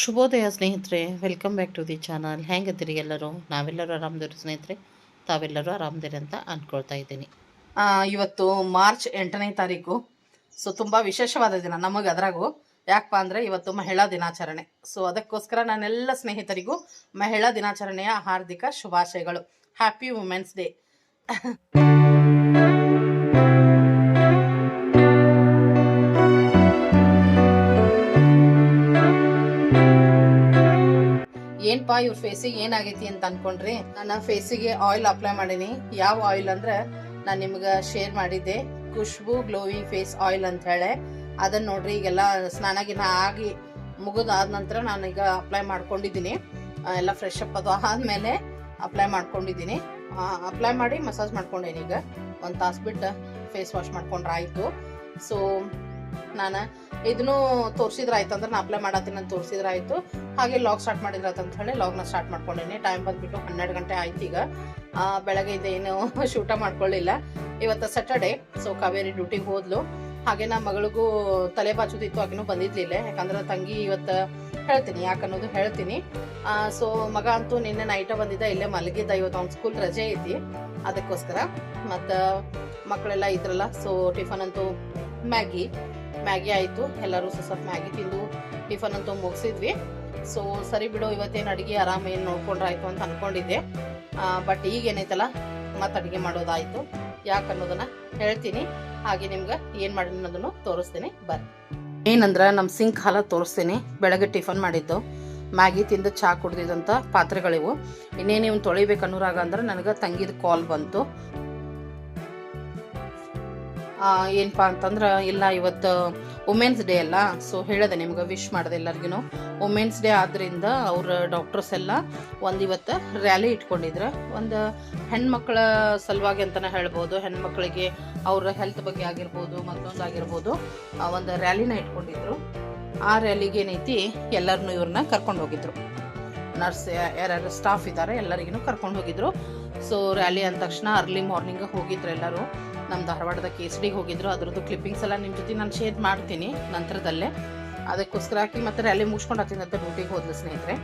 ಶುಭೋದಯ ಸ್ನೇಹಿತರೆ welcome back to the channel ಹೆಂಗದಿರಿ ಎಲ್ಲರೂ? ನಾವೆಲ್ಲರೂ ಆರಾಮದಿರಿ ಸ್ನೇಹಿತರೆ, ತಾವೆಲ್ಲರೂ ಆರಾಮದಿರಿ ಅಂತ ಅಂದ್ಕೊಳ್ತಾ ಇದ್ದೀನಿ. ಇವತ್ತು ಮಾರ್ಚ್ ಎಂಟನೇ ತಾರೀಕು. ಸೊ ತುಂಬ ವಿಶೇಷವಾದ ದಿನ ನಮಗೆ ಅದ್ರಾಗೂ. ಯಾಕಪ್ಪ ಅಂದರೆ ಇವತ್ತು ಮಹಿಳಾ ದಿನಾಚರಣೆ. ಸೊ ಅದಕ್ಕೋಸ್ಕರ ನಾನೆಲ್ಲ ಸ್ನೇಹಿತರಿಗೂ ಮಹಿಳಾ ದಿನಾಚರಣೆಯ ಹಾರ್ದಿಕ ಶುಭಾಶಯಗಳು. ಹ್ಯಾಪಿ ವುಮೆನ್ಸ್ ಡೇ ಏನ್ಪಾ ಇವ್ರ ಫೇಸಿಗೆ ಏನಾಗೈತಿ ಅಂತ ಅನ್ಕೊಂಡ್ರಿ ನನ್ನ ಫೇಸಿಗೆ ಆಯಿಲ್ ಅಪ್ಲೈ ಮಾಡೀನಿ. ಯಾವ ಆಯಿಲ್ ಅಂದ್ರೆ ನಾನು ನಿಮ್ಗೆ ಶೇರ್ ಮಾಡಿದ್ದೆ, ಖುಷ್ಬು ಗ್ಲೋವಿಂಗ್ ಫೇಸ್ ಆಯಿಲ್ ಅಂತ ಹೇಳಿ. ಅದನ್ನ ನೋಡ್ರಿ, ಈಗೆಲ್ಲ ಸ್ನಾನ ಗಿನ ಆಗಿ ಮುಗಿದಾದ ನಂತರ ನಾನೀಗ ಅಪ್ಲೈ ಮಾಡ್ಕೊಂಡಿದ್ದೀನಿ. ಎಲ್ಲ ಫ್ರೆಶ್ ಅಪ್ ಅದು ಆದ್ಮೇಲೆ ಅಪ್ಲೈ ಮಾಡ್ಕೊಂಡಿದ್ದೀನಿ. ಅಪ್ಲೈ ಮಾಡಿ ಮಸಾಜ್ ಮಾಡ್ಕೊಂಡೇನಿ ಈಗ. ಒಂದು ತಾಸು ಬಿಟ್ಟು ಫೇಸ್ ವಾಶ್ ಮಾಡ್ಕೊಂಡ್ರೆ ಆಯಿತು. ಸೊ ನಾನು ಇದನ್ನು ತೋರಿಸಿದ್ರೆ ಆಯ್ತು ಅಂದ್ರೆ ನಾನು ಅಪ್ಲೈ ಮಾಡತ್ತೀನಿ ಅಂತ ತೋರಿಸಿದ್ರೆ ಆಯಿತು ಹಾಗೆ ಲಾಗ್ ಸ್ಟಾರ್ಟ್ ಮಾಡಿದ್ರೆ ಅಂತ ಹೇಳಿ ಲಾಗ್ನ ಸ್ಟಾರ್ಟ್ ಮಾಡ್ಕೊಂಡೇನಿ. ಟೈಮ್ ಬಂದ್ಬಿಟ್ಟು ಹನ್ನೆರಡು ಗಂಟೆ ಆಯ್ತು ಈಗ. ಬೆಳಗ್ಗೆ ಇದೇನು ಶೂಟ ಮಾಡ್ಕೊಳ್ಳಿಲ್ಲ. ಇವತ್ತು ಸ್ಯಾಟರ್ಡೆ ಸೊ ಕಾವೇರಿ ಡ್ಯೂಟಿಗೆ ಹೋದ್ಲು. ಹಾಗೆ ನಮ್ಮ ಮಗಳಿಗೂ ತಲೆ ಬಾಚುದಿತ್ತು, ಆಕೆನೂ ಬಂದಿದ್ಲಿಲ್ಲ. ಯಾಕಂದ್ರೆ ತಂಗಿ ಇವತ್ತು ಹೇಳ್ತೀನಿ ಯಾಕನ್ನೋದು ಹೇಳ್ತೀನಿ. ಸೊ ಮಗ ಅಂತೂ ನಿನ್ನೆ ನೈಟ ಬಂದಿದ್ದ, ಇಲ್ಲೇ ಮಲಗಿದ್ದ. ಇವತ್ತು ಅವ್ನ ಸ್ಕೂಲ್ ರಜೆ ಐತಿ. ಅದಕ್ಕೋಸ್ಕರ ಮತ್ತು ಮಕ್ಕಳೆಲ್ಲ ಇದ್ರಲ್ಲ ಸೊ ಟಿಫನ್ ಅಂತೂ ಮ್ಯಾಗಿ ಮ್ಯಾಗಿ ಆಯಿತು. ಎಲ್ಲರೂ ಸ್ವಲ್ಪ ಮ್ಯಾಗಿ ತಿಂದು ಟಿಫನ್ ಅಂತೂ ಮುಗಿಸಿದ್ವಿ. ಸೊ ಸರಿ ಬಿಡು, ಇವತ್ತೇನು ಅಡುಗೆ ಆರಾಮ ಏನು ನೋಡ್ಕೊಂಡ್ರಾಯ್ತು ಅಂತ ಅನ್ಕೊಂಡಿದ್ದೆ. ಬಟ್ ಈಗ ಏನೈತಲ್ಲ ಮತ್ತೆ ಅಡುಗೆ ಮಾಡೋದಾಯಿತು. ಯಾಕೆ ಅನ್ನೋದನ್ನು ಹೇಳ್ತೀನಿ. ಹಾಗೆ ನಿಮ್ಗೆ ಏನು ಮಾಡಿ ಅನ್ನೋದನ್ನು ತೋರಿಸ್ತೀನಿ. ಬರ್ರಿ. ಏನಂದ್ರೆ ನಮ್ಮ ಸಿಂಕ್ ಹಾಲ ತೋರಿಸ್ತೀನಿ. ಬೆಳಗ್ಗೆ ಟಿಫನ್ ಮಾಡಿದ್ದು. ಮ್ಯಾಗಿ ತಿಂದು ಚಹಾ ಕುಡ್ದಿದ್ದಂಥ ಪಾತ್ರೆಗಳಿವು. ಇನ್ನೇನು ತೊಳಿಬೇಕು ಅನ್ನೋರಾಗ ಅಂದ್ರೆ ನನಗೆ ತಂಗಿದ ಕಾಲ್ ಬಂತು. ಏನಪ್ಪ ಅಂತಂದ್ರೆ, ಇಲ್ಲ ಇವತ್ತು ವುಮೆನ್ಸ್ ಡೇ ಅಲ್ಲ ಸೊ ಹೇಳಿದೆ ನಿಮ್ಗೆ ವಿಶ್ ಮಾಡಿದೆ ಎಲ್ಲರಿಗೂ ವುಮೆನ್ಸ್ ಡೇ ಆದ್ದರಿಂದ ಅವ್ರ ಡಾಕ್ಟರ್ಸ್ ಎಲ್ಲ ಒಂದು ಇವತ್ತು ರ್ಯಾಲಿ ಇಟ್ಕೊಂಡಿದ್ರು. ಒಂದು ಹೆಣ್ಮಕ್ಳ ಸಲುವಾಗಿ ಅಂತಲೇ ಹೇಳ್ಬೋದು, ಹೆಣ್ಮಕ್ಳಿಗೆ ಅವ್ರ ಹೆಲ್ತ್ ಬಗ್ಗೆ ಆಗಿರ್ಬೋದು, ಮತ್ತೊಂದು ಆಗಿರ್ಬೋದು ಒಂದು ರ್ಯಾಲಿನ ಇಟ್ಕೊಂಡಿದ್ರು. ಆ ರ್ಯಾಲಿಗೆ ಏನೈತಿ ಎಲ್ಲರನ್ನೂ ಇವ್ರನ್ನ ಕರ್ಕೊಂಡು ಹೋಗಿದ್ರು. ನರ್ಸ್ ಯಾರ್ಯಾರು ಸ್ಟಾಫ್ ಇದ್ದಾರೆ ಎಲ್ಲರಿಗೂ ಕರ್ಕೊಂಡು ಹೋಗಿದ್ರು. ಸೊ ರ್ಯಾಲಿ ಅಂದ ತಕ್ಷಣ ಅರ್ಲಿ ಮಾರ್ನಿಂಗ್ ಹೋಗಿದ್ರು ಎಲ್ಲರೂ. ನಮ್ಮ ಧಾರವಾಡದ ಕೇಸಡಿಗೆ ಹೋಗಿದ್ರು, ಅದರದ್ದು ಕ್ಲಿಪ್ಪಿಂಗ್ಸ್ ಎಲ್ಲ ನಿಮ್ಮ ಜೊತೆ ನಾನು ಶೇರ್ ಮಾಡ್ತೀನಿ ನಂತರದಲ್ಲೇ. ಅದಕ್ಕೋಸ್ಕರ ಹಾಕಿ ಮತ್ತೆ ರ್ಯಾಲಿ ಮುಗಿಸ್ಕೊಂಡು ಹತ್ತಿನ ಡ್ಯೂಟಿಗೆ ಹೋದ್ಲು ಸ್ನೇಹಿತರೆ.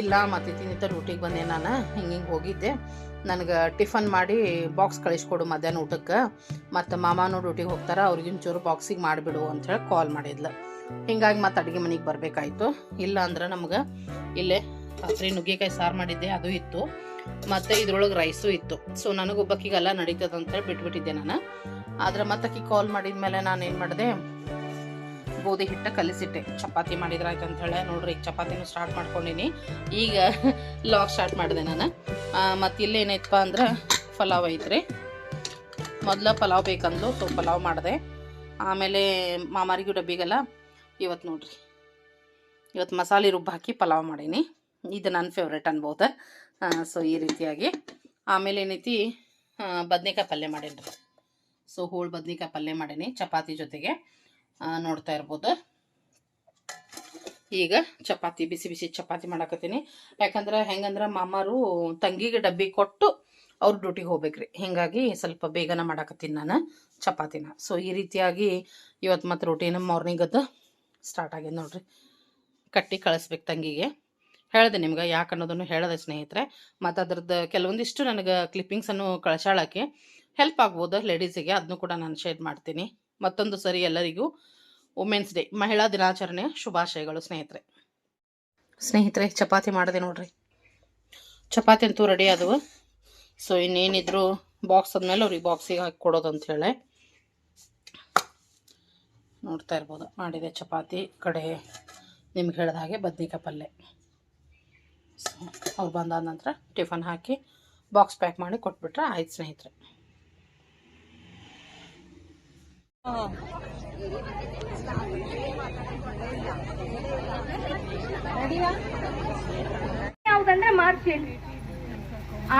ಇಲ್ಲ, ಮತ್ತೆ ತಿನ್ನಿತ ಡ್ಯೂಟಿಗೆ ಬಂದೆ ನಾನು, ಹಿಂಗೆ ಹಿಂಗೆ ಹೋಗಿದ್ದೆ. ನನಗೆ ಟಿಫನ್ ಮಾಡಿ ಬಾಕ್ಸ್ ಕಳಿಸ್ಕೊಡು ಮಧ್ಯಾಹ್ನ ಊಟಕ್ಕೆ. ಮತ್ತು ಮಾಮಾನು ಡ್ಯೂಟಿಗೆ ಹೋಗ್ತಾರೆ, ಅವ್ರಿಗೆ ಒಂಚೂರು ಬಾಕ್ಸಿಗೆ ಮಾಡಿಬಿಡು ಅಂಥೇಳಿ ಕಾಲ್ ಮಾಡಿದ್ಲು. ಹಿಂಗಾಗಿ ಮತ್ತೆ ಅಡುಗೆ ಮನೆಗೆ ಬರಬೇಕಾಯ್ತು. ಇಲ್ಲ ಅಂದ್ರೆ ನಮ್ಗೆ ಇಲ್ಲೇ ರಾತ್ರಿ ನುಗ್ಗೆಕಾಯಿ ಸಾರು ಮಾಡಿದ್ದೆ, ಅದು ಇತ್ತು. ಮತ್ತು ಇದ್ರೊಳಗೆ ರೈಸು ಇತ್ತು. ಸೊ ನನಗೊಬ್ಬಕ್ಕಿಗೆಲ್ಲ ನಡೀತದೆ ಅಂತೇಳಿ ಬಿಟ್ಬಿಟ್ಟಿದ್ದೆ ನಾನು. ಆದ್ರೆ ಮತ್ತಕ್ಕಿ ಕಾಲ್ ಮಾಡಿದ್ಮೇಲೆ ನಾನು ಏನು ಮಾಡಿದೆ, ಗೋಧಿ ಹಿಟ್ಟು ಕಲಿಸಿಟ್ಟೆ. ಚಪಾತಿ ಮಾಡಿದ್ರೆ ಆಯ್ತು ಅಂತ ಹೇಳಿ ನೋಡ್ರಿ ಈಗ ಚಪಾತಿನೂ ಸ್ಟಾರ್ಟ್ ಮಾಡ್ಕೊಂಡಿನಿ. ಈಗ ಲಾಗ್ ಸ್ಟಾರ್ಟ್ ಮಾಡಿದೆ ನಾನು. ಮತ್ತು ಇಲ್ಲೇನೈತಪ್ಪ ಅಂದ್ರೆ ಪಲಾವ್ ಐತ್ರಿ. ಮೊದಲ ಪಲಾವ್ ಬೇಕಂದ್ಲು ಸೊ ಪಲಾವ್ ಮಾಡಿದೆ. ಆಮೇಲೆ ಮಾಮಾರಿಗೂ ಡಬ್ಬಿಗೆಲ್ಲ ಇವತ್ತು ನೋಡ್ರಿ. ಇವತ್ತು ಮಸಾಲೆ ರುಬ್ಬ ಹಾಕಿ ಪಲಾವ್ ಮಾಡೀನಿ. ಇದು ನನ್ನ ಫೇವ್ರೇಟ್ ಅನ್ಬೋದು. ಸೊ ಈ ರೀತಿಯಾಗಿ. ಆಮೇಲೆ ಏನೈತಿ? ಬದ್ನೆಕಾಯಿ ಪಲ್ಯ ಮಾಡೇನಿ ರೀ ಸೊ ಹೋಳು ಬದ್ನೆಕಾಯಿ ಪಲ್ಯ ಮಾಡೇನಿ, ಚಪಾತಿ ಜೊತೆಗೆ ನೋಡ್ತಾ ಇರ್ಬೋದು. ಈಗ ಚಪಾತಿ, ಬಿಸಿ ಬಿಸಿ ಚಪಾತಿ ಮಾಡಕತ್ತೀನಿ. ಯಾಕಂದ್ರೆ ಹೆಂಗಂದ್ರೆ ಮಾಮಾರು ತಂಗಿಗೆ ಡಬ್ಬಿ ಕೊಟ್ಟು ಅವ್ರ ಡ್ಯೂಟಿಗೆ ಹೋಗ್ಬೇಕ್ರಿ. ಹಿಂಗಾಗಿ ಸ್ವಲ್ಪ ಬೇಗನೆ ಮಾಡಾಕತ್ತೀನಿ ನಾನು ಚಪಾತಿನ. ಸೊ ಈ ರೀತಿಯಾಗಿ ಇವತ್ತು ಮತ್ತು ರೊಟೀನ್ ಮಾರ್ನಿಂಗ್ ಅದು ಸ್ಟಾರ್ಟ್ ಆಗಿದೆ ನೋಡ್ರಿ. ಕಟ್ಟಿ ಕಳಿಸ್ಬೇಕು ತಂಗಿಗೆ. ಹೇಳಿದೆ ನಿಮ್ಗೆ ಯಾಕೆ ಅನ್ನೋದನ್ನು ಹೇಳಿದೆ ಸ್ನೇಹಿತರೆ. ಮತ್ತು ಅದ್ರದ್ದು ಕೆಲವೊಂದಿಷ್ಟು ನನಗೆ ಕ್ಲಿಪ್ಪಿಂಗ್ಸನ್ನು ಕಳ್ಸಾಳಕ್ಕೆ ಹೆಲ್ಪ್ ಆಗ್ಬೋದು ಲೇಡೀಸಿಗೆ ಅದನ್ನು ಕೂಡ ನಾನು ಶೇರ್ ಮಾಡ್ತೀನಿ. ಮತ್ತೊಂದು ಸರಿ ಎಲ್ಲರಿಗೂ ವುಮೆನ್ಸ್ ಡೇ ಮಹಿಳಾ ದಿನಾಚರಣೆಯ ಶುಭಾಶಯಗಳು ಸ್ನೇಹಿತರೆ. ಸ್ನೇಹಿತರೆ ಚಪಾತಿ ಮಾಡಿದೆ ನೋಡ್ರಿ. ಚಪಾತಿ ಅಂತೂ ರೆಡಿ ಆದವು. ಸೊ ಇನ್ನೇನಿದ್ರು ಬಾಕ್ಸ್ ಆದ್ಮೇಲೆ ಅವ್ರಿಗೆ ಬಾಕ್ಸಿಗೆ ಹಾಕಿ ಕೊಡೋದು ಅಂತ ಹೇಳಿ. ನೋಡ್ತಾ ಇರ್ಬೋದು ಮಾಡಿದೆ ಚಪಾತಿ. ಕಡೆ ನಿಮ್ಗೆ ಹೇಳಿದ ಹಾಗೆ ಬದ್ನಿಕಾಯಿ ಪಲ್ಯ ಅವ್ರು ಬಂದಾದ ನಂತರ ಟಿಫನ್ ಹಾಕಿ ಬಾಕ್ಸ್ ಪ್ಯಾಕ್ ಮಾಡಿ ಕೊಟ್ಬಿಟ್ರೆ ಆಯ್ತು ಸ್ನೇಹಿತರೆ. ಯಾವ್ದಂದ್ರೆ ಮಾರ್ಚ್ ಎಂಟು.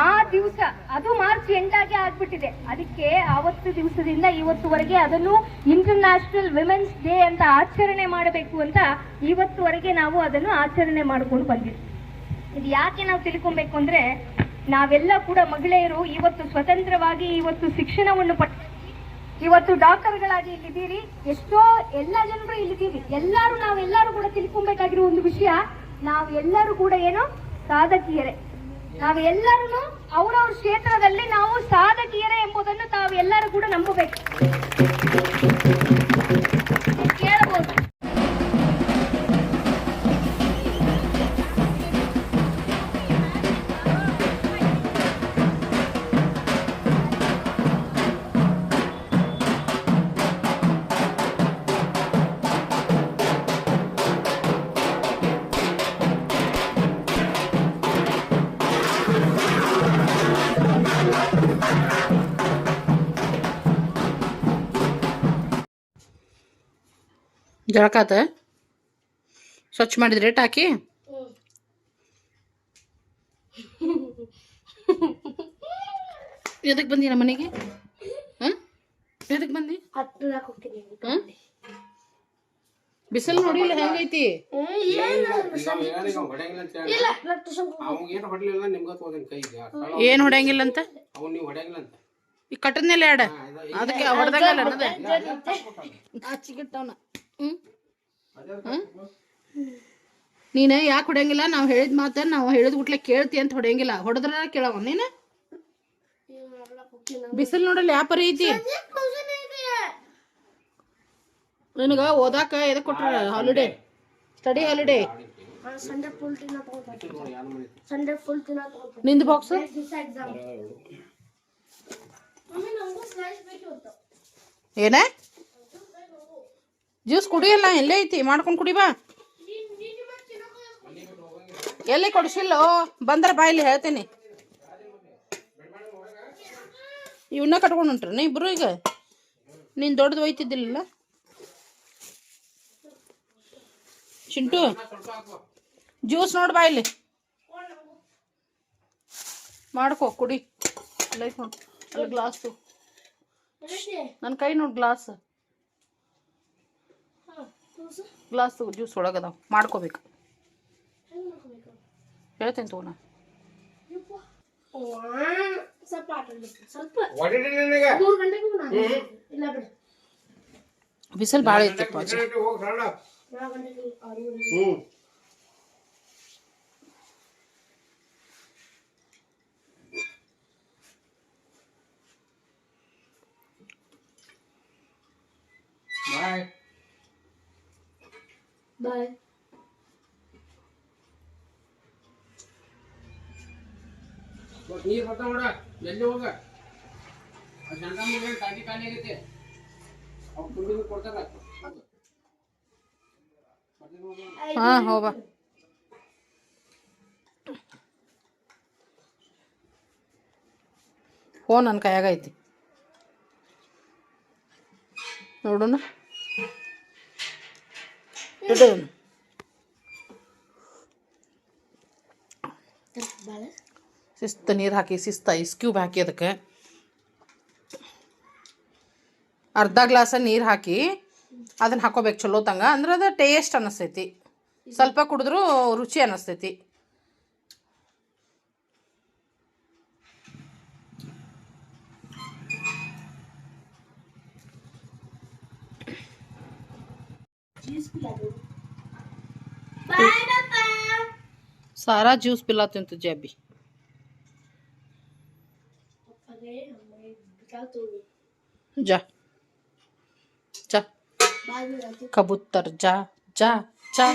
ಆ ದಿವಸ, ಅದು ಮಾರ್ಚ್ ಎಂಟಾಗಿ ಆಗ್ಬಿಟ್ಟಿದೆ. ಅದಕ್ಕೆ ಆವತ್ತು ದಿವಸದಿಂದ ಇವತ್ತುವರೆಗೆ ಅದನ್ನು ಇಂಟರ್ನ್ಯಾಷನಲ್ ವಿಮೆನ್ಸ್ ಡೇ ಅಂತ ಆಚರಣೆ ಮಾಡಬೇಕು ಅಂತ ಇವತ್ತುವರೆಗೆ ನಾವು ಅದನ್ನು ಆಚರಣೆ ಮಾಡಿಕೊಂಡು ಬಂದಿದ್ವಿ ಇದು ಯಾಕೆ ನಾವು ತಿಳ್ಕೊಬೇಕು ಅಂದ್ರೆ ನಾವೆಲ್ಲ ಕೂಡ ಮಹಿಳೆಯರು ಇವತ್ತು ಸ್ವತಂತ್ರವಾಗಿ ಇವತ್ತು ಶಿಕ್ಷಣವನ್ನು ಪಟ್ಟ ಇವತ್ತು ಡಾಕ್ಟರ್ಗಳಾಗಿ ಇಲ್ಲಿದ್ದೀರಿ. ಎಷ್ಟೋ ಎಲ್ಲ ಜನರು ಇಲ್ಲಿದ್ದೀರಿ. ಎಲ್ಲರೂ ನಾವೆಲ್ಲರೂ ಕೂಡ ತಿಳ್ಕೊಬೇಕಾಗಿರೋ ಒಂದು ವಿಷಯ, ನಾವು ಎಲ್ಲರೂ ಕೂಡ ಏನು ಸಾಧಕಿಯರೇ. ನಾವು ಎಲ್ಲರೂ ಅವರವ್ರ ಕ್ಷೇತ್ರದಲ್ಲಿ ನಾವು ಸಾಧಕಿಯರೇ ಎಂಬುದನ್ನು ತಾವೆಲ್ಲರೂ ಕೂಡ ನಂಬಬೇಕು. ಜಳಕಾತ? ಸ್ವಚ್ಛ ಮಾಡಿದ್ರೆ ರೇಟ್ ಹಾಕಿ? ಎದಕ್ಕೆ ಬಂದಿ ನಮ್ಮ ಮನೆಗೆ? ಹಾಂ ಎದಕ್ಕೆ ಬಂದಿ? ಹಾಂ ಬಿಸಿಲು ನೋಡಿಲ್ಲ ಹೆಂಗೈತಿ? ಏನ್ ಹೊಡೆಯಂಗಿಲ್ಲ ನಿಮ್ಗ ತಗೋದೇನ್ ಕೈಗೆ. ಏನು ಹೊಡೆಯಂಗಿಲ್ಲ ಅಂತ? ಅವ್ನು ನೀವು ಹೊಡ್ಯಂಗಿಲ್ಲ ಅಂತ. ಈ ಕಟ್ಟದ್ಮೇಲೆ ಆಡ? ಅದಕ್ಕೆ ಹೊಡೆದಾಗ ಅನ್ನೋದೇ? ನೀನು ಯಾಕೆ ಹೊಡೆಯಂಗಿಲ್ಲ? ನಾವು ಹೇಳಿದ ಮಾತ ನಾವು ಹೇಳಿದ ಗುಟ್ಲೆ ಕೇಳ್ತಿ ಅಂತ ಹೊಡೆಯಂಗಿಲ್ಲ. ಹೊಡೆದ್ರ ಕೇಳವ ನೀನು? ಬಿಸಿಲು ನೋಡಲ್ಲ ಯಾ ಪರಿ ಐತಿ ನಿನಗ ಓದಾಕ ಎದಕ್ ಕೊಟ್ರ ಹಾಲಿಡೇ ಸ್ಟಡಿ ಹಾಲಿಡೇ ನಿಂದ ಬಾಕ್ಸ್ ಏನ? ಜ್ಯೂಸ್ ಕುಡಿಯಲ್ಲ ಎಲ್ಲೇ ಐತಿ? ಮಾಡ್ಕೊಂಡು ಕುಡಿ ಬಾ. ಎಲ್ಲಿ ಕೊಡ್ಸಿಲ್ಲ ಬಂದ್ರ ಬಾಯಲ್ಲಿ ಹೇಳ್ತೀನಿ. ಇವನ್ನ ಕಟ್ಕೊಂಡು ಹೊಂಟ್ರಿ ಇಬ್ರು ಈಗ? ನೀನ್ ದೊಡ್ಡದು ಒಯ್ತಿದ್ದಿಲ್ಲ ಚಿಂಟು, ಜ್ಯೂಸ್ ನೋಡ್ ಬಾ ಇಲ್ಲಿ. ಮಾಡ್ಕೋ, ಕುಡಿ. ಲೈಟ್ ನೋಡು ಅಲ್ಲಿ, ಗ್ಲಾಸು. ನನ್ನ ಕೈ ನೋಡು ಗ್ಲಾಸ್. Glass juice ಒಳಗದಾವ. ಮಾಡ್ಕೋಬೇಕು. ಹೇಳ್ತೇನೆ ತಗೋ ನಾ ಹೊಡಿರಿ ನಿನಗೆ ಬಿಸಿಲು ಭಾಳ ಐತಪ್ಪ ಬಾಯ್ ಮತ್ತ್ ನೀರ್ ಬರ್ತಾವ ನೋಡ ಜಲ್ದಿ ಹೋಗ ಆ ಜಂಡ ಮುಗಿದ ಟಾಕಿ ಖಾಲಿ ಆಗೈತಿ ಅವ್ರು ಕುಡಿದು ಕೊಡ್ತಾರ ಹಾ ಹೋಗ ಫೋನ್ ನನ್ನ ಕೈಯಾಗ ಐತಿ ನೋಡೋಣ ಇಡು. ಶಿಸ್ತು ನೀರು ಹಾಕಿ ಶಿಸ್ತು ಐಸ್ ಕ್ಯೂಬ್ ಹಾಕಿ ಅದಕ್ಕೆ ಅರ್ಧ ಗ್ಲಾಸ ನೀರು ಹಾಕಿ ಅದನ್ನ ಹಾಕೋಬೇಕು ಚಲೋ ತಂಗ ಅಂದ್ರೆ ಅದು ಟೇಸ್ಟ್ ಅನ್ನಿಸ್ತೈತಿ ಸ್ವಲ್ಪ ಕುಡಿದ್ರೂ ರುಚಿ ಅನ್ನಿಸ್ತೈತಿ बाय पापा सारा जूस पिलाते हैं तो तुझे अभी जा जा। कबूतर, जा जा जा।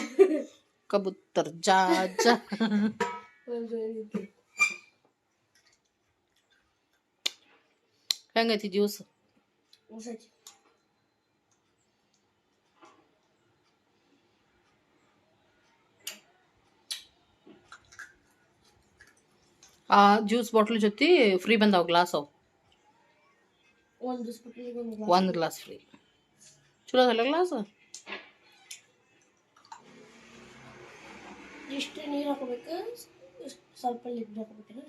कबूतर, जा जा। कहेंगे थी जूस। ಆ ಜ್ಯೂಸ್ ಬಾಟ್ಲ್ ಜೊತೆ ಫ್ರೀ ಬಂದಾವ ಗ್ಲಾಸ್ ಅವು ಒಂದು ಗ್ಲಾಸ್ ಫ್ರೀ ಚಲೋ ಅದಲ್ಲ ಗ್ಲಾಸ್ ಇಷ್ಟು ನೀರು ಹಾಕೋಬೇಕು ಸ್ವಲ್ಪ ಲಿಕ್ವಿಡ್ ಹಾಕೋಬೇಕೇನ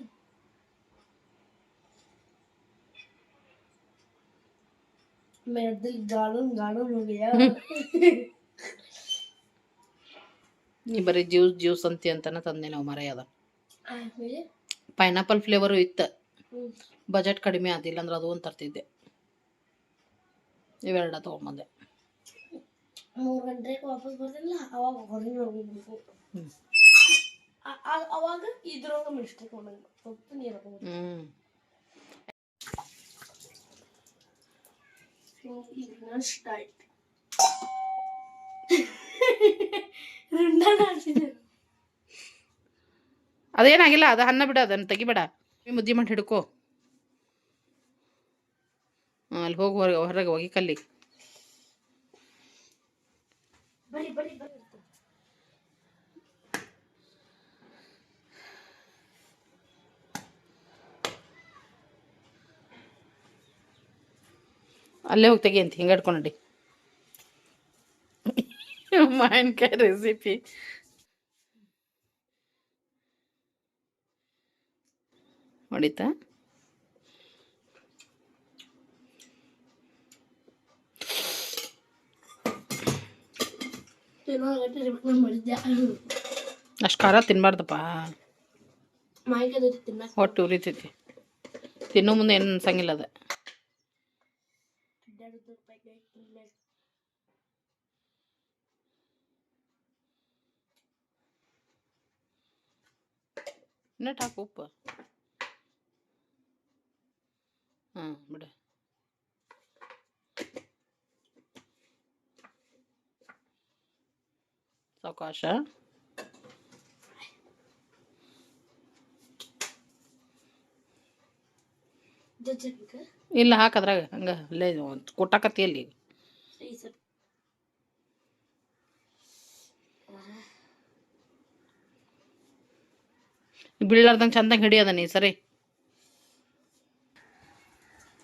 मेरे दिल गार्डन गार्डन हो गया ನೀ ಬರೀ ಜ್ಯೂಸ್ ಜ್ಯೂಸ್ ಅಂತಿ ಅಂತಾನೆ ತಂದೆ ನಾವು ಮರ ಅದ ಆಮೇಲೆ ಪೈನಾಪಲ್ ಫ್ಲೇವರು ಇತ್ತು. ಬಜೆಟ್ ಕಡಿಮೆ ಆದಿಲ್ಲ ಅಂದ್ರೆ ಅದು ಒಂದು ತರ್ತಿದ್ದೆ. ಇವೆರಡ ತೊಗೊಂಬಂದೆ. ಮೂರು ಗಂಟೆಗೆ ವಾಪಸ್ ಬರ್ತಿಲ್ಲ ಅವಾಗ ಹೊರಗೆ ಹೋಗ್ಬೇಕು ಅವಾಗ ಇದ್ರೊಳಗೆ ಮಿಸ್ಟೇಕ್ ಮಾಡಂಗ ಸ್ವಲ್ಪ ನೀರು ಹ್ಞೂ ಸ್ಟಾರ್ಟ್ ರುಂಡ ಮಾಡ್ತಿದ್ದೆ ಅದೇನಾಗಿಲ್ಲ ಅದು ಅನ್ನ ಬಿಡ ಅದನ್ನು ತೆಗಿಬೇಡ. ಮುದ್ದೆ ಮಾಡಿ ಹಿಡ್ಕೋ. ಅಲ್ಲಿ ಹೋಗಿ ಹೊರಗೆ ಹೊರಗೆ ಹೋಗಿ ಕಲ್ಲಿ. ಅಲ್ಲೇ ಹೋಗಿ ತೆಗಿ ಅಂತ ಹಿಂಗೆ ಹಿಡ್ಕೊಂಡು ಮಾವಿನಕಾಯಿ ರೆಸಿಪಿ ಹೊಡಿತಾ. ಅಷ್ಟು ಖಾರ ತಿನ್ಬಾರ್ದಪ್ಪ. ಹೊಟ್ಟೆ ಉರಿತೈತಿ. ತಿನ್ನೋ ಮುಂದೆ ಏನು ಅನ್ಸಂಗಿಲ್ಲ ಅದ. ಇನ್ನಟ್ ಹಾಕು ಉಪ್ಪು. ಹಾಂ ಬಿಡು. ಸಾವಕಾಶ. ಇಲ್ಲ ಹಾಕದ್ರಾಗ ಹಂಗೆ ಅಲ್ಲೇ ಕೊಟ್ಟಾಕತ್ತಿ ಅಲ್ಲಿ. ಬೀಳಾರ್ದಂಗೆ ಚಂದಂಗೆ ಹಿಡಿಯೋದ ನೀ ಸರಿ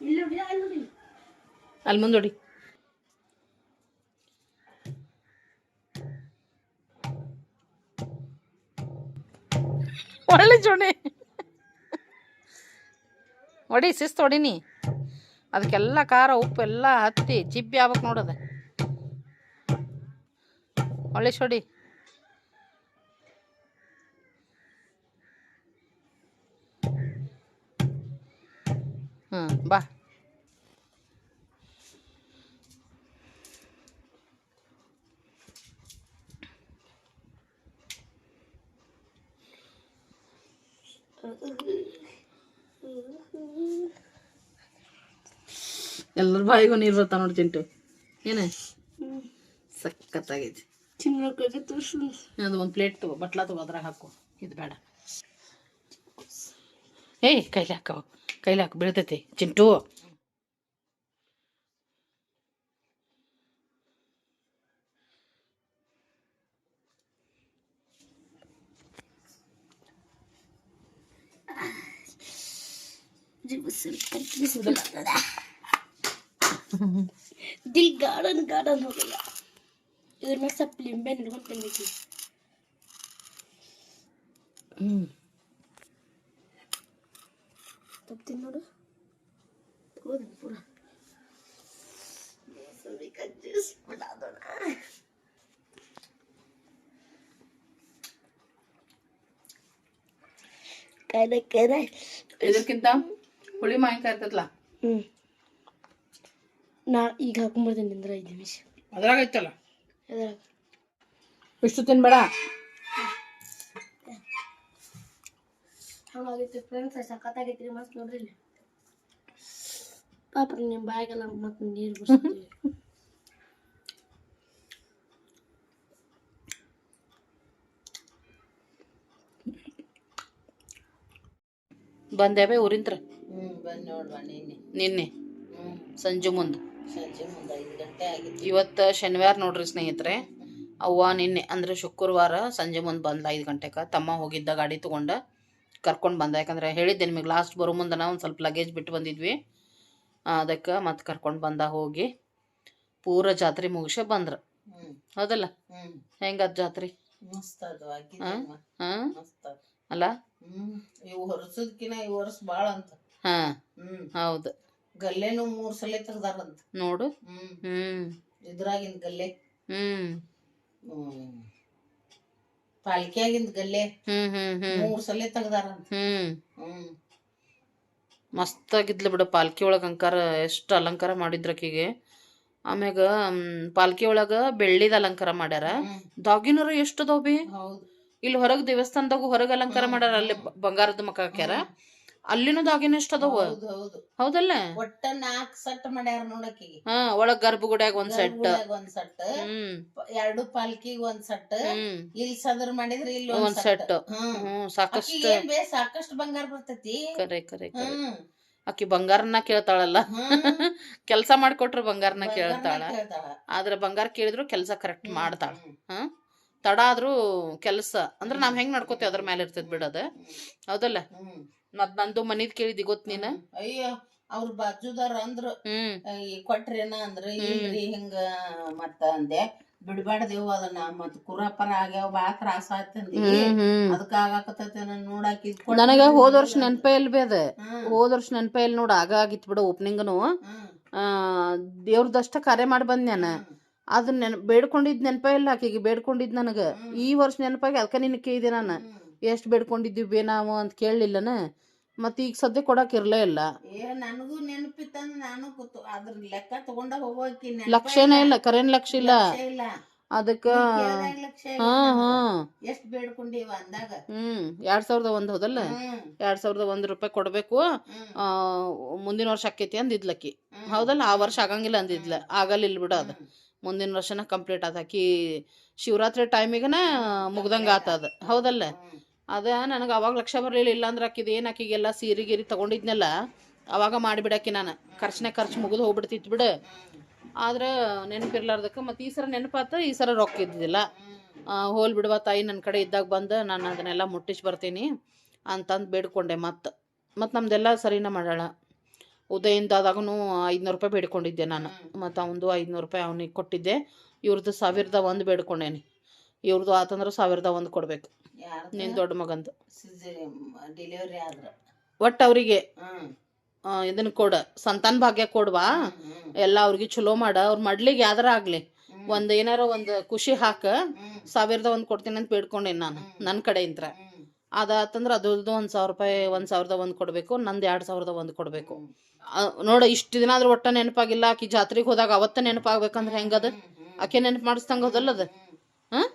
ಇಲ್ಲಿ ನೋಡಿ ಅಲ್ಲಿ ನೋಡಿ ಅಲ್ಲಿ ಮುಂದೊಡಿ ಒಳ್ಳೆ ಜೋಡಿ ಹೊಡಿ ಶಿಸ್ತು ಹೊಡಿನಿ. ಅದಕ್ಕೆಲ್ಲ ಖಾರ, ಉಪ್ಪು ಎಲ್ಲ ಹತ್ತಿ ಜಿಬ್ಬಿ ಆಗ್ಬೇಕು ನೋಡೋದು ಒಳ್ಳೆ ಹೊಡಿ. ಹ್ಞೂ ಬಾ. ಎಲ್ಲರ ಬಾಯಿಗೂ ನೀರು ಬರ್ತಾ ನೋಡಿ ಚಿಂಟು? ಏನು? ಸಖತ್ತಾಗೈತಿ. ಅದು ಒಂದು ಪ್ಲೇಟ್ ತಗೋ ಬಟ್ಲ ತಗೋ ಅದ್ರಾಗ ಹಾಕು. ಇದು ಬೇಡ. ಏಯ್ ಕೈಲಿ ಹಾಕೋ. ಕೈಲಿ ಹಾಕು ಬೀಳ್ತೈತಿ. ಚಿಂಟು. ದಿಲ್ ಗಾರ್ಡನ್ ಗಾರ್ಡನ್ ಹೋಗಲ್ಲ ಇದ್ರ ಮೇಲೆ ಸ್ವಲ್ಪ ಲಿಂಬೆ ಹಿಡ್ಕೊಂಡು ತಿನ್ಬೇಕು ಹ್ಞೂ ತಪ್ತೀನಿ ನೋಡು ಹೋದ ಪೂರ ಮೊಸಂಬಿ ಜ್ಯೂಸ್ ಬಿಡೋಣ ಕರೆ ಕರೆ ಇದಕ್ಕಿಂತ ಹುಳಿ ಮಾವಿನಕಾಯಿ ಇರ್ತೈತಲ್ಲ? ಹ್ಞೂ ನಾ ಈಗ ಹಾಕೊಂಬರ್ತೀನಿ ಅಂದ್ರೆ ಐದು ನಿಮಿಷ. ಅದ್ರಾಗ ಐತಲ್ಲ? ಅದ್ರಾಗ. ಇಷ್ಟು ತಿನ್ಬೇಡ. ಹಂಗಾಗೈತಿ ಫ್ರೆಂಡ್ಸ್ ಸಖತ್ತಾಗೈತಿ ರೀ ಮಸ್ತ್ ನೋಡ್ರಿ ಇಲ್ಲಿ. ಪಾಪ ನಿಮ್ಮ ಬಾಯಾಗೆಲ್ಲ ಮತ್ತೆ ನೀರು ಬಿಡ್ತೀವಿ ಬಂದೇವೆ ಊರಿಂತ್ರ. ಹ್ಞೂ ಬಂದು ನೋಡುವ ನಿನ್ನೆ. ಸಂಜೆ ಮುಂದೆ. ಇವತ್ತು ಶನಿವಾರ ನೋಡ್ರಿ ಸ್ನೇಹಿತರೆ. ಅವ್ವ ನಿನ್ನೆ ಅಂದ್ರೆ ಶುಕ್ರವಾರ ಸಂಜೆ ಮುಂದೆ ಬಂದ್ಲ ಐದು ಗಂಟೆಗೆ ತಮ್ಮ ಹೋಗಿದ್ದ ಗಾಡಿ ತೊಗೊಂಡು ಕರ್ಕೊಂಡು ಬಂದ. ಯಾಕಂದ್ರೆ ಹೇಳಿದ್ದೆ ನಿಮಗೆ ಲಾಸ್ಟ್ ಬರೋ ಮುಂದೆ ಒಂದು ಸ್ವಲ್ಪ ಲಗೇಜ್ ಬಿಟ್ಟು ಬಂದಿದ್ವಿ. ಅದಕ್ಕೆ ಮತ್ತೆ ಕರ್ಕೊಂಡು ಬಂದ ಹೋಗಿ. ಪೂರ ಜಾತ್ರೆ ಮುಗಿಸೇ ಬಂದ್ರು. ಹೌದಲ್ಲ? ಹೆಂಗದ ಜಾತ್ರೆ? ಅಲ್ಲ? ಇವು ಹೊರಸದ್ಕಿನ ಈ ವರ್ಷ ಭಾಳ ಅಂತ. ಹಾಂ ಹೌದು. ಗಲ್ಲೆನು ಮೂರು ಸಲ ತೆಗ್ದಾರಂತ. ನೋಡು. ಹ್ಞೂ ಇದ್ರಾಗಿಂದ ಗಲ್ಲೆ. ಹ್ಞೂ ಪಾಲ್ಕಿಯಾಗಿಂದ ಗಲ್ಲೆ. ಹ್ಞೂ ಹ್ಞೂ ಹ್ಞೂ ಮೂರು ಸಲ ತೆಗ್ದಾರಂತ. ಹ್ಞೂ ಹ್ಞೂ ಮಸ್ತಾಗಿದ್ಲು ಬಿಡು ಪಾಲ್ಕಿ ಒಳಗೆ ಅಂಕಾರ ಎಷ್ಟು ಅಲಂಕಾರ ಮಾಡಿದ್ರ ಆಕಿಗೆ ಆಮ್ಯಾಗ ಪಾಲ್ಕಿ ಒಳಗ ಬೆಳ್ಳಿದ ಅಲಂಕಾರ ಮಾಡ್ಯಾರ. ದಾಗಿನರು ಎಷ್ಟು ಅದಾವ ಬಿ? ಇಲ್ಲಿ ಹೊರಗ್ ದೇವಸ್ಥಾನದಾಗ ಹೊರಗ್ ಅಲಂಕಾರ ಮಾಡ್ಯಾರ ಅಲ್ಲಿ ಬಂಗಾರದ ಮಕ್ಕ ಹಾಕ್ಯಾರ. ಅಲ್ಲಿನೂ ದಾಗಿನ ಎಷ್ಟು ಅದಾವ ಹೌದು ಹೌದು. ಹೌದಲ್ಲ? ಒಟ್ಟ ನಾಲ್ಕು ಸೆಟ್ ಮಾಡ್ಯಾರ ನೋಡಕಿ ಹಾ ಒಳಗ್ ಗರ್ಭಗುಡ್ಯಾಗ ಒಂದ್ ಸೆಟ್. ಒಂದ್ ಸೆಟ್. ಎರಡು ಪಾಲ್ಕಿಗ್ ಒಂದ್ ಸೆಟ್. ಇಲ್ಲಿ ಸದರ್ ಮಾಡಿದ್ರೆ ಇಲ್ಲಿ ಒಂದ್ ಸೆಟ್. ಹ್ಮ್. ಸಾಕಷ್ಟು. ಸಾಕಷ್ಟು ಬಂಗಾರ ಬರ್ತೈತಿ? ಕರೆ ಕರೆ ಆಕಿ ಬಂಗಾರನ ಕೇಳ್ತಾಳಲ್ಲ? ಕೆಲಸ ಮಾಡ್ಕೊಟ್ರ ಬಂಗಾರನ ಕೇಳ್ತಾಳ. ಆದ್ರೆ ಬಂಗಾರ ಕೇಳಿದ್ರು ಕೆಲ್ಸ ಕರೆಕ್ಟ್ ಮಾಡ್ತಾಳ. ಹಾ? ತಡ ಆದ್ರೂ ಕೆಲ್ಸ. ಅಂದ್ರೆ ನಾವ್ ಹೆಂಗ್ ನಡ್ಕೋತೇವ್ ಅದ್ರ ಮೇಲೆ ಇರ್ತೈತಿ ಬಿಡದ. ಹೌದಲ್ಲ. ಮತ್ ನಂದು ಮನಿದ್ ಕೇಳಿದಿ ಗೊತ್ತ ನೀನ? ಅಯ್ಯೋ ಅವ್ರ ಬಾಜುದಾರ ಅಂದ್ರು ಹ್ಮ್. ಈ ಕೊಟ್ರೇನ ಅಂದ್ರ ಇಲ್ರಿ ಹಿಂಗ ಮತ್ತ ಅಂದೆ. ಬಿಡ್ಬಾರ್ದೇವ್ ಅದನ್ನ ಮತ್ ಕುರಾಪರ ಆಗ್ಯಾವ ಬಾಳ ತ್ರಾಸ ಆಯ್ತಂದಿ. ಅದಕ್ಕ ಆಗಾಕತ್ತೈತೆ ನೋಡಾಕ ಇದ್ ನನಗ ಹೋದ ವರ್ಷ ನೆನಪೇ ಇಲ್ ಬಿ ಅದ. ಹ್ಮ್, ಹೋದ ವರ್ಷ ನೆನಪೇ ಇಲ್ಲ ನೋಡ ಆಗ ಆಗಿತ್ ಬಿಡ ಓಪನಿಂಗ್ನು ಹ್ಮ್, ಆ ದೇವ್ರದಷ್ಟ ಕರೆ ಮಾಡಿ ಬಂದ್ ನಾನ. ಅದನ್ನ ನೆನ್ ಬೇಡ್ಕೊಂಡಿದ್ ನೆನಪ ಇಲ್ಲ ಆಕಿಗೆ ಬೇಡ್ಕೊಂಡಿದ್ ನನಗ. ಈ ವರ್ಷ ನೆನಪಾಗಿ ಅದಕ್ಕ ನಿನ್ ಕೇಳಿದೆ ನಾನು. ಹ್ಮ್. ಎಷ್ಟ್ ಬೇಡ್ಕೊಂಡಿದ್ದೀವಿ ನಾವು ಅಂತ ಕೇಳಲಿಲ್ಲನ? ಮತ್ತೆ ಈಗ ಸದ್ಯ ಕೊಡಕ್ ಇರ್ಲೇ ಇಲ್ಲ. ಏ ನನಗೂ ನೆನಪಿತ್ತಂದ್ರೆ ನಾನು ಕೂತು ಅದ್ರ ಲೆಕ್ಕ ತಗೊಂಡ ಹೋಗೋಕಿ ಲಕ್ಷನೇ ಇಲ್ಲ ಕರೆನ್ ಲಕ್ಷ ಇಲ್ಲ. ಇಲ್ಲ. ಅದಕ್ಕ ಲಕ್ಷ ಹಾ. ಹಾ. ಎಷ್ಟ್ ಬೇಡ್ಕೊಂಡಿವ ಅಂದಾಗ. ಹ್ಮ್ ಎರಡ್ ಸಾವಿರದ ಒಂದ್ ಹೋದಲ್ಲ? ಎರಡ್ ಸಾವಿರದ ಒಂದ್ ರೂಪಾಯಿ ಕೊಡ್ಬೇಕು. ಆ ಮುಂದಿನ ವರ್ಷ ಆಕೈತಿ ಅಂದಿದ್ಲಕ್ಕಿ. ಹೌದಲ್ಲ? ಆ ವರ್ಷ ಆಗಂಗಿಲ್ಲ ಅಂದಿದ್ಲ ಆಗಲ್ಲ ಬಿಡ ಅದ. ಮುಂದಿನ ವರ್ಷನ ಕಂಪ್ಲೀಟ್ ಆದಾಕಿ ಆಕಿ ಶಿವರಾತ್ರಿ ಟೈಮಿಗನ ಮುಗ್ದಂಗ ಆತ ಅದು. ಹೌದಲ್ಲ. ಅದ ನನಗೆ ಅವಾಗ ಲಕ್ಷ ಬರಲಿಲ್ಲ, ಇಲ್ಲಾಂದ್ರೆ ಆಕಿದ ಏನು ಆಕಿಗೆಲ್ಲ ಸೀರೆ ಗೀರಿ ತಗೊಂಡಿದ್ನಲ್ಲ, ಅವಾಗ ಮಾಡಿಬಿಡಾಕಿ ನಾನು. ಖರ್ಚನೆ ಖರ್ಚು ಮುಗಿದು ಹೋಗ್ಬಿಡ್ತಿತ್ತು ಬಿಡು. ಆದ್ರೆ ನೆನಪಿರ್ಲಾರ್ದಕ್ಕೆ ಮತ್ತು ಈ ಸರ ನೆನಪಾತ, ಈ ಸರ ರೊಕ್ಕ ಇದ್ದಿದ್ದಿಲ್ಲ. ಹೋಲ್ ಬಿಡುವ ತಾಯಿ ನನ್ನ ಕಡೆ ಇದ್ದಾಗ ಬಂದು ನಾನು ಅದನ್ನೆಲ್ಲ ಮುಟ್ಟಿಸಿ ಬರ್ತೀನಿ ಅಂತಂದು ಬೇಡ್ಕೊಂಡೆ ಮತ್ತು ಮತ್ತು ನಮ್ದೆಲ್ಲ ಸರಿನ ಮಾಡೋಣ ಉದಯಿಂದ ಆದಾಗೂ ಐದುನೂರು ರೂಪಾಯಿ ಬೇಡ್ಕೊಂಡಿದ್ದೆ ನಾನು. ಮತ್ತು ಅವನದು ಐದುನೂರು ರೂಪಾಯಿ ಅವನಿಗೆ ಕೊಟ್ಟಿದ್ದೆ. ಇವ್ರದ್ದು ಸಾವಿರದ ಒಂದು ಬೇಡ್ಕೊಂಡೇನಿ. ಇವ್ರದ್ದು ಆತಂದ್ರೆ ಸಾವಿರದ ಒಂದು ಕೊಡ್ಬೇಕು? ನಿನ್ನ ದೊಡ್ಡ ಮಗಂದು. ಡೆಲಿವರಿ ಆದ್ರ. ಒಟ್ಟು ಅವರಿಗೆ. ಇದನ್ನ ಕೊಡ ಸಂತಾನ ಭಾಗ್ಯ ಕೊಡ್ವಾ? ಎಲ್ಲ ಅವ್ರಿಗೆ ಚಲೋ ಮಾಡ. ಅವ್ರ ಮಡ್ಲಿಗೆ ಯಾವ್ದಾರ ಆಗ್ಲಿ. ಒಂದ್ ಏನಾರ ಒಂದ್ ಖುಷಿ ಹಾಕ ಸಾವಿರದ ಒಂದ್ ಕೊಡ್ತೀನಿ ಅಂತ ಬೇಡ್ಕೊಂಡೆ ನಾನು ನನ್ನ ಕಡೆಯಿಂದ ಅದಾತಂದ್ರ ಅದ್ರದ್ದು ಒಂದ್ ಸಾವಿರ ರೂಪಾಯಿ ಒಂದ್ ಸಾವಿರದ ಒಂದ್ ಕೊಡ್ಬೇಕು ನಂದು ಎರಡ್ ಸಾವಿರದ ಒಂದ್ ಕೊಡ್ಬೇಕು. ನೋಡ ಇಷ್ಟು ದಿನ ಆದ್ರೂ ಒಟ್ಟ ನೆನಪಾಗಿಲ್ಲ ಆಕಿ ಜಾತ್ರೆಗೆ ಹೋದಾಗ ಅವತ್ತ ನೆನಪಾಗ್ಬೇಕಂದ್ರೆ ಹೆಂಗದ? ಆಕೆ ನೆನಪು ಮಾಡಿಸ್ದಂಗ ಹೋದಲ್ಲ ಅದ ಹಾ? ಹ್ಮ್.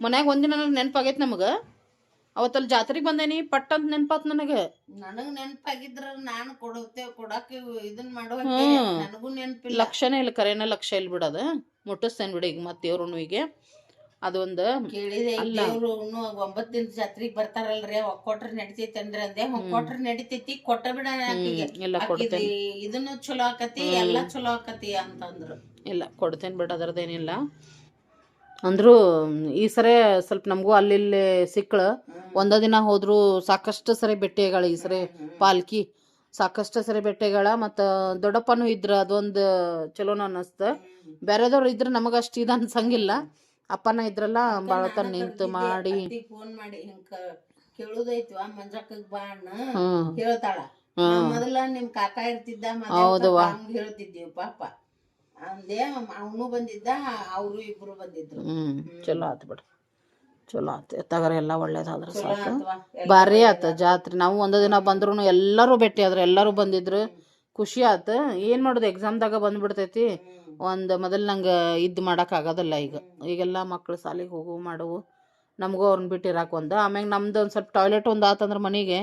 ಮನ್ಯಾಗ ಒಂದಿನ ನೆನಪಾಗೈತೆ ನಮಗ. ಅವತ್ತಲ್ಲಿ ಜಾತ್ರೆಗೆ ಬಂದೇನಿ ಪಟ್ಟ ಅಂತ ನೆನಪಾತ್ ನನಗೆ. ನನಗ್ ನೆನಪಾಗಿದ್ರ ನಾನು ಕೊಡುತ್ತೆ ಕೊಡಾಕ ಇದನ್ನ ಮಾಡುವ. ನನಗೂ ನೆನಪಿಲ್ಲ. ಲಕ್ಷನೇ ಇಲ್ಲ ಕರೆನ ಲಕ್ಷ ಇಲ್ಲ ಬಿಡದ ಮುಟ್ಟಿಸ್ತೇನೆ ಬಿಡಿ ಈಗ ಮತ್ತೆ ದೇವ್ರ ಹುಣ್ಣಿಗೆ ಅದೊಂದು ಕೇಳಿದೆ. ದೇವ್ರು ಒಂಬತ್ ದಿನ ಜಾತ್ರೆಗೆ ಬರ್ತಾರಲ್ರಿ ಕೊಟ್ರ ನಡಿತೈತಿ ಅಂದ್ರೆ ಅಂದೆ. ಕೊಟ್ರ ನಡಿತೈತಿ ಕೊಟ್ಟ ಬಿಡ ಇದನ್ನು ಚಲೋ ಆಕತಿ ಎಲ್ಲಾ ಚಲೋ ಆಕತಿ ಅಂತಂದ್ರು. ಇಲ್ಲ ಕೊಡ್ತೇನೆ ಬಿಡ ಅದರದ್ದೇನಿಲ್ಲ ಅಂದ್ರು ಈ ಸರಿ ಸ್ವಲ್ಪ ನಮಗೂ ಅಲ್ಲಿ ಇಲ್ಲಿ ಸಿಕ್ಕಳ. ಒಂದ ದಿನ ಹೋದ್ರು ಸಾಕಷ್ಟು ಸರಿ ಬೆಟ್ಟೆಗಳ ಈ ಸರಿ ಪಾಲ್ಕಿ ಸಾಕಷ್ಟು ಸರಿ ಬೆಟ್ಟೆಗಳ ಮತ್ತು ದೊಡ್ಡಪ್ಪನೂ ಇದ್ರ ಅದೊಂದು ಚಲೋನ ಅನ್ನಿಸ್ತ. ಬೇರೆದವ್ರು ಇದ್ರೆ ನಮಗೆ ಅಷ್ಟು ಇದು ಅನ್ಸಂಗಿಲ್ಲ. ಅಪ್ಪನ ಇದ್ರಲ್ಲ ಭಾಳ ತನ ನಿಂತು ಮಾಡಿ. ಫೋನ್ ಮಾಡಿ ಕೇಳುದೈತ್ವಾ? ಮಂಜಕ್ಕಗ್ ಬಾ ಅಣ್ಣ. ಹ್ಮ್. ಹೇಳ್ತಾಳ. ಮೊದಲ ನಿಮ್ ಕಾಕ ಇರ್ತಿದ್ದ ಹೇಳ್ತಿದ್ದೀವಿ ಪಾಪ ಅಂದೆ ಅವನು ಬಂದಿದ್ದ ಅವರು ಇಬ್ರು ಬಂದಿದ್ರು. ಹ್ಮ್ ಚಲೋ ಆತು ಬಿಡು. ಚಲೋ ಆತು. ತಗರ ಎಲ್ಲ ಒಳ್ಳೇದಾದ್ರ ಸಾಕು. ಭಾರಿ ಆತ ಜಾತ್ರೆ. ನಾವು ಒಂದ ದಿನ ಬಂದ್ರು ಎಲ್ಲರೂ ಭೇಟಿ ಆದ್ರ ಎಲ್ಲರೂ ಬಂದಿದ್ರು. ಖುಷಿ ಆತ. ಏನ್ ಮಾಡೋದು ಎಕ್ಸಾಮ್ದಾಗ ಬಂದ್ಬಿಡ್ತೈತಿ. ಒಂದು ಮೊದಲು ನಂಗೆ ಇದು ಮಾಡಕ್ ಆಗೋದಲ್ಲ ಈಗ. ಈಗೆಲ್ಲ ಮಕ್ಳು ಸಾಲಿಗೆ ಹೋಗು ಮಾಡುವು. ನಮಗೂ ಅವ್ರನ್ನ ಬಿಟ್ಟು ಇರಾಕ್ ಒಂದು. ಆಮ್ಯಾಗ ನಮ್ದು ಒಂದು ಸ್ವಲ್ಪ ಟಾಯ್ಲೆಟ್ ಒಂದು ಆತಂದ್ರೆ ಮನೆಗೆ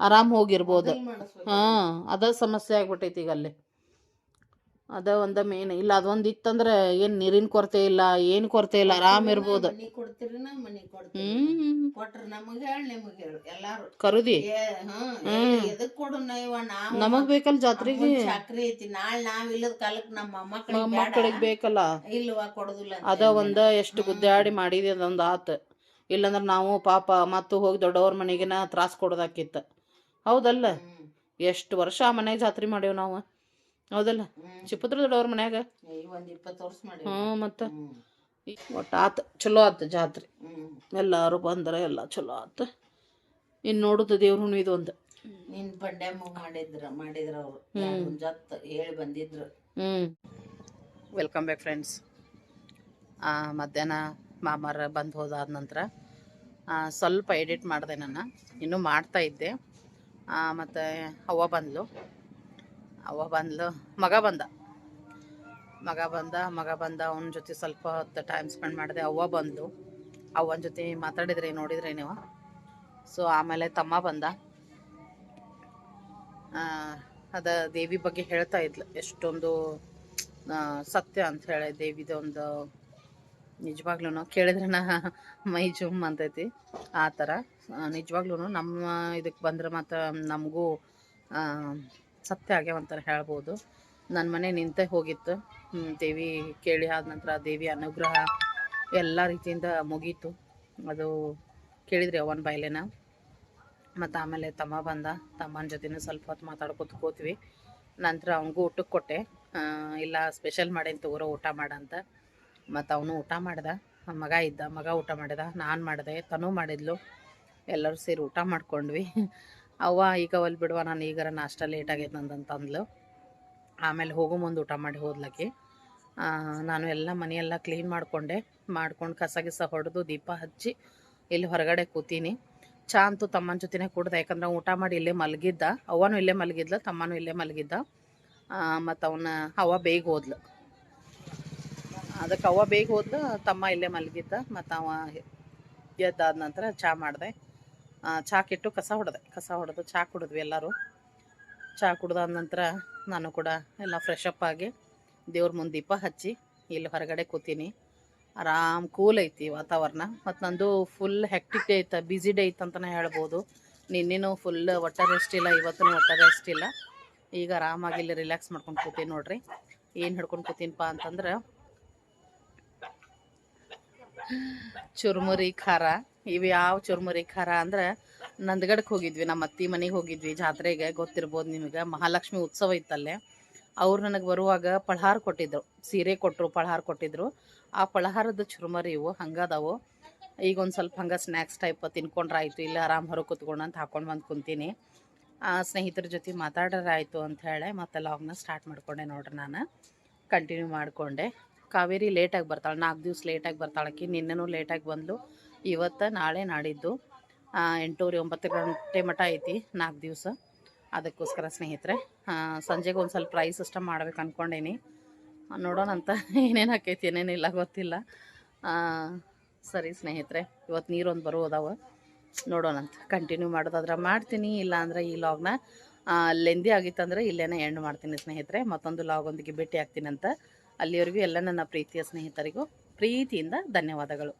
ಆರಾಮ್ ಹೋಗಿರ್ಬೋದು. ಹಾಂ ಅದ ಸಮಸ್ಯೆ ಆಗ್ಬಿಟ್ಟೈತಿ ಈಗ ಅಲ್ಲಿ. ಅದ ಒಂದ ಮೇನ್ ಇಲ್ಲ ಅದೊಂದು ಇತ್ತಂದ್ರೆ ಏನು ನೀರಿನ ಕೊರತೆ ಇಲ್ಲ ಏನು ಕೊರತೆ ಇಲ್ಲ ಆರಾಮ್ ಇರ್ಬೋದು. ನೀ ಕೊಡ್ತೀರಿನ ಮನಿ ಕೊಡ್ತೀರಿ ಹ್ಮ್ ಕೊಟ್ರ ನಮಗ್ ಹೇಳ ನಿಮಗ್ ಹೇಳು ಎಲ್ಲಾರು. ಕರುದಿ. ಎದಕ್ ಕೊಡು ಇವ? ನಾವು ನಮಗ್ ಬೇಕಲ್ಲ ಜಾತ್ರೆಗೆ? ಚಾಕ್ರಿ ಐತಿ. ನಾಳೆ ನಾವ್ ಇಲ್ಲದ ಕಾಲಕ್ ನಮ್ಮ ಮಕ್ಕಳಿಗೆ ಮಕ್ಕಳಿಗೆ ಬೇಕಲ್ಲ. ಇಲ್ವಾ ಕೊಡುದಿಲ್ಲ ಅದ ಒಂದ ಎಷ್ಟು ಗುದ್ದಾಡಿ ಮಾಡಿದೆ ಅದೊಂದು ಆತ. ಇಲ್ಲಂದ್ರೆ ನಾವು ಪಾಪ ಮತ್ತು ಹೋಗಿ ದೊಡ್ಡವ್ರ ಮನೆಗೆನ ತ್ರಾಸ ಕೊಡೋದಾಕಿತ್ತ. ಹೌದಲ್ಲ. ಎಷ್ಟು ವರ್ಷ ಆ ಮನೆಗೆ ಜಾತ್ರೆ ಮಾಡೇವ್ ನಾವು? ಹೌದಲ್ಲ? ಹ್ಮ್. ಚಿಪ್ಪದ್ರ ದೊಡ್ಡವ್ರ ಮನ್ಯಾಗ? ಹ್ಮ್ ಒಂದ್ ಇಪ್ಪತ್ತು ವರ್ಷ ಮಾಡಿ ಹ್ಞೂ ಮತ್ತು? ಒಟ್ಟು ಆತ ಚಲೋ ಆತ ಜಾತ್ರೆ. ಎಲ್ಲಾರು ಎಲ್ಲರೂ ಬಂದ್ರೆ ಎಲ್ಲ ಚಲೋ ಆತ. ಇನ್ನು ನೋಡುದು ದೇವ್ರ ಹುಣ್ಣಿದು ಒಂದು. ನಿನ್ ಬಂಡೆ ಮಾಡಿದ್ರ ಮಾಡಿದ್ರ ಅವ್ರು. ಜತ್ ಹೇಳಿ ಬಂದಿದ್ರು. ಹ್ಞೂ ವೆಲ್ಕಮ್ ಬ್ಯಾಕ್ ಫ್ರೆಂಡ್ಸ್ ಮಧ್ಯಾಹ್ನ ಮಾಮಾರ ಬಂದು ಹೋದಾದ ನಂತರ ಆ, ಸ್ವಲ್ಪ ಎಡಿಟ್ ಮಾಡಿದೆ ನಾನು. ಇನ್ನೂ ಮಾಡ್ತಾ ಇದ್ದೆ. ಮತ್ತು ಅವ್ವ ಬಂದ್ಲು. ಅವ್ವ ಬಂದ್ಲು, ಮಗ ಬಂದ. ಮಗ ಬಂದ ಮಗ ಬಂದ, ಅವನ ಜೊತೆ ಸ್ವಲ್ಪ ಹೊತ್ತು ಟೈಮ್ ಸ್ಪೆಂಡ್ ಮಾಡಿದೆ, ಅವ್ವ ಬಂದು ಅವ್ವನ ಜೊತೆ ಮಾತಾಡಿದ್ರಿ, ನೋಡಿದ್ರಿ ನೀವು. ಸೊ ಆಮೇಲೆ ತಮ್ಮ ಬಂದ. ಅದ ದೇವಿ ಬಗ್ಗೆ ಹೇಳ್ತಾ ಇದ್ಲು. ಎಷ್ಟೊಂದು ಸತ್ಯ ಅಂತ ಹೇಳಿ ದೇವಿದ ಒಂದು ನಿಜವಾಗ್ಲೂ ಕೇಳಿದ್ರೆ ನಾ ಮೈ ಜುಮ್ ಅಂತೈತಿ. ಆ ಥರ. ನಿಜವಾಗ್ಲೂ ನಮ್ಮ ಇದಕ್ಕೆ ಬಂದ್ರೆ ಮಾತ್ರ ನಮಗೂ ಸತ್ಯ ಆಗ್ಯಾವಂತಾರೆ ಹೇಳ್ಬೋದು. ನನ್ನ ಮನೆ ನಿಂತೆ ಹೋಗಿತ್ತು. ದೇವಿ ಕೇಳಿ ಆದ ನಂತರ ದೇವಿ ಅನುಗ್ರಹ ಎಲ್ಲ ರೀತಿಯಿಂದ ಮುಗೀತು. ಅದು ಕೇಳಿದ್ರಿ ಅವನ ಬಾಯ್ಲೆನ. ಮತ್ತು ಆಮೇಲೆ ತಮ್ಮ ಬಂದ. ತಮ್ಮನ ಜೊತೆನೂ ಸ್ವಲ್ಪ ಹೊತ್ತು ಮಾತಾಡ್ಕೊತ ಕೂತ್ವಿ ನಂತರ ಅವನಿಗೂ ಊಟಕ್ಕೆ ಕೊಟ್ಟೆ. ಇಲ್ಲ ಸ್ಪೆಷಲ್ ಮಾಡೇನಿ ತಗೋರೋ ಊಟ ಮಾಡಂತ ಮತ್ತು ಅವನು ಊಟ ಮಾಡ್ದ. ಮಗ ಇದ್ದ. ಮಗ ಊಟ ಮಾಡಿದ. ನಾನು ಮಾಡಿದೆ. ತನೂ ಮಾಡಿದ್ಲು. ಎಲ್ಲರೂ ಸೇರಿ ಊಟ ಮಾಡ್ಕೊಂಡ್ವಿ. ಅವ್ವ, ಈಗ ಒಲ್ ಬಿಡುವ, ನಾನು ಈಗಾರ ನಾಷ್ಟ ಲೇಟ್ ಆಗೈತೆ ನಂದಂತಂದ್ಲು. ಆಮೇಲೆ ಹೋಗೋ ಮುಂದೆ ಊಟ ಮಾಡಿ ಹೋದ್ಲಕ್ಕೆ ನಾನು ಎಲ್ಲ ಮನೆಯೆಲ್ಲ ಕ್ಲೀನ್ ಮಾಡಿಕೊಂಡೆ. ಮಾಡ್ಕೊಂಡು ಕಸ ಗಿಸ ಹೊಡೆದು ದೀಪ ಹಚ್ಚಿ ಇಲ್ಲಿ ಹೊರಗಡೆ ಕೂತೀನಿ. ಚಾ ಅಂತೂ ತಮ್ಮನ ಜೊತೆನೇ ಕುಡ್ದೆ, ಯಾಕಂದ್ರೆ ಊಟ ಮಾಡಿ ಇಲ್ಲೇ ಮಲಗಿದ್ದ. ಅವನು ಇಲ್ಲೇ ಮಲಗಿದ್ಲ, ತಮ್ಮನೂ ಇಲ್ಲೇ ಮಲಗಿದ್ದ. ಮತ್ತು ಅವನ ಅವ್ವ ಬೇಗ ಹೋದ್ಲು. ಅದಕ್ಕೆ ಅವ್ವ ಬೇಗ ಹೋದ್ಲು, ತಮ್ಮ ಇಲ್ಲೇ ಮಲಗಿದ್ದ, ಮತ್ತು ಅವ ಎದ್ದಾದ ನಂತರ ಚಾ ಮಾಡಿದೆ. ಚಾ ಕೆಟ್ಟು ಕಸ ಹೊಡೆದೆ. ಕಸ ಹೊಡೆದು ಚಾ ಕುಡಿದ್ವಿ ಎಲ್ಲರೂ. ಚಾ ಕುಡ್ದಾದ ನಂತರ ನಾನು ಕೂಡ ಎಲ್ಲ ಫ್ರೆಶ್ ಅಪ್ ಆಗಿ ದೇವ್ರ ಮುಂದೆ ದೀಪ ಹಚ್ಚಿ ಇಲ್ಲಿ ಹೊರಗಡೆ ಕೂತೀನಿ. ಆರಾಮ್ ಕೂಲ್ ಐತಿ ವಾತಾವರಣ. ಮತ್ತು ನಂದು ಫುಲ್ ಹೆಕ್ಟಿಕ್ ಡೇ ಐತೆ ಬ್ಯುಸಿ ಡೇ ಐತೆ ಅಂತಲೇ ಹೇಳ್ಬೋದು. ನಿನ್ನೆನೂ ಫುಲ್ ಒಟ್ಟ ರೆಸ್ಟ್ ಇಲ್ಲ ಇವತ್ತೂ ಒಟ್ಟ ರೆಸ್ಟ್ ಇಲ್ಲ. ಈಗ ಆರಾಮಾಗಿ ಇಲ್ಲಿ ರಿಲ್ಯಾಕ್ಸ್ ಮಾಡ್ಕೊಂಡು ಕೂತೀನಿ ನೋಡ್ರಿ. ಏನು ಹಿಡ್ಕೊಂಡು ಕೂತೀನಪ್ಪ ಅಂತಂದ್ರೆ ಚುರುಮುರಿ, ಖಾರ. ಇವು ಯಾವ ಚುರುಮುರಿ ಖಾರ ಅಂದ್ರೆ ನಂದಗಡಕ್ಕೆ ಹೋಗಿದ್ವಿ ನಮ್ಮ ಅತ್ತಿ ಮನೆಗೆ ಹೋಗಿದ್ವಿ ಜಾತ್ರೆಗೆ ಗೊತ್ತಿರ್ಬೋದು ನಿಮಗೆ. ಮಹಾಲಕ್ಷ್ಮಿ ಉತ್ಸವ ಇತ್ತಲ್ಲೇ. ಅವ್ರು ನನಗೆ ಬರುವಾಗ ಪಳಹಾರ ಕೊಟ್ಟಿದ್ರು ಸೀರೆ ಕೊಟ್ಟರು ಪಳಹಾರ ಕೊಟ್ಟಿದ್ರು. ಆ ಪಳಹಾರದ ಚುರುಮರಿ ಇವು ಹಂಗದಾವು. ಈಗ ಒಂದು ಸ್ವಲ್ಪ ಹಂಗೆ ಸ್ನ್ಯಾಕ್ಸ್ ಟೈಪ್ ತಿನ್ಕೊಂಡ್ರೆ ಆಯಿತು ಇಲ್ಲ ಆರಾಮ್ ಹೊರ ಕೂತ್ಕೊಂಡು ಅಂತ ಹಾಕೊಂಡು ಬಂದು ಕುಂತೀನಿ. ಆ, ಸ್ನೇಹಿತರ ಜೊತೆ ಮಾತಾಡೋರಾಯಿತು ಅಂತ ಹೇಳಿ ಮತ್ತೆ ಲಾಗ್ನ ಸ್ಟಾರ್ಟ್ ಮಾಡ್ಕೊಂಡೆ ನೋಡ್ರಿ ನಾನು. ಕಂಟಿನ್ಯೂ ಮಾಡಿಕೊಂಡೆ. ಕಾವೇರಿ ಲೇಟಾಗಿ ಬರ್ತಾಳೆ ನಾಲ್ಕು ದಿವ್ಸ ಲೇಟಾಗಿ ಬರ್ತಾಳಕ್ಕೆ ನಿನ್ನೆನೂ ಲೇಟಾಗಿ ಬಂದ್ಲು. ಇವತ್ತು ನಾಳೆ ನಾಡಿದ್ದು ಎಂಟೂವರೆ ಒಂಬತ್ತು ಗಂಟೆ ಮಠ ಐತಿ, ನಾಲ್ಕು ದಿವಸ. ಅದಕ್ಕೋಸ್ಕರ ಸ್ನೇಹಿತರೆ ಸಂಜೆಗೆ ಒಂದು ಸ್ವಲ್ಪ ಪ್ರೈಸ್ ಸಿಸ್ಟಮ್ ಮಾಡ್ಬೇಕು ಅಂದ್ಕೊಂಡೇನಿ ನೋಡೋಣಂತ ಏನೇನು ಹಾಕೈತಿ ಏನೇನಿಲ್ಲ ಗೊತ್ತಿಲ್ಲ. ಸರಿ ಸ್ನೇಹಿತರೆ ಇವತ್ತು ನೀರೊಂದು ನೋಡೋಣ ನೋಡೋಣಂತ ಕಂಟಿನ್ಯೂ ಮಾಡೋದಾದ್ರೆ ಮಾಡ್ತೀನಿ ಇಲ್ಲ ಅಂದ್ರೆ ಈ ಲಾಗ್ನ ಲೆಂದಿ ಆಗಿತ್ತಂದ್ರೆ ಇಲ್ಲೇನ ಎಂಡ್ ಮಾಡ್ತೀನಿ ಸ್ನೇಹಿತರೆ. ಮತ್ತೊಂದು ಲಾಗೊಂದಿಗೆ ಭೇಟಿ ಆಗ್ತೀನಂತ ಅಲ್ಲಿವರೆಗೂ ಎಲ್ಲ ನನ್ನ ಪ್ರೀತಿಯ ಸ್ನೇಹಿತರಿಗೂ ಪ್ರೀತಿಯಿಂದ ಧನ್ಯವಾದಗಳು.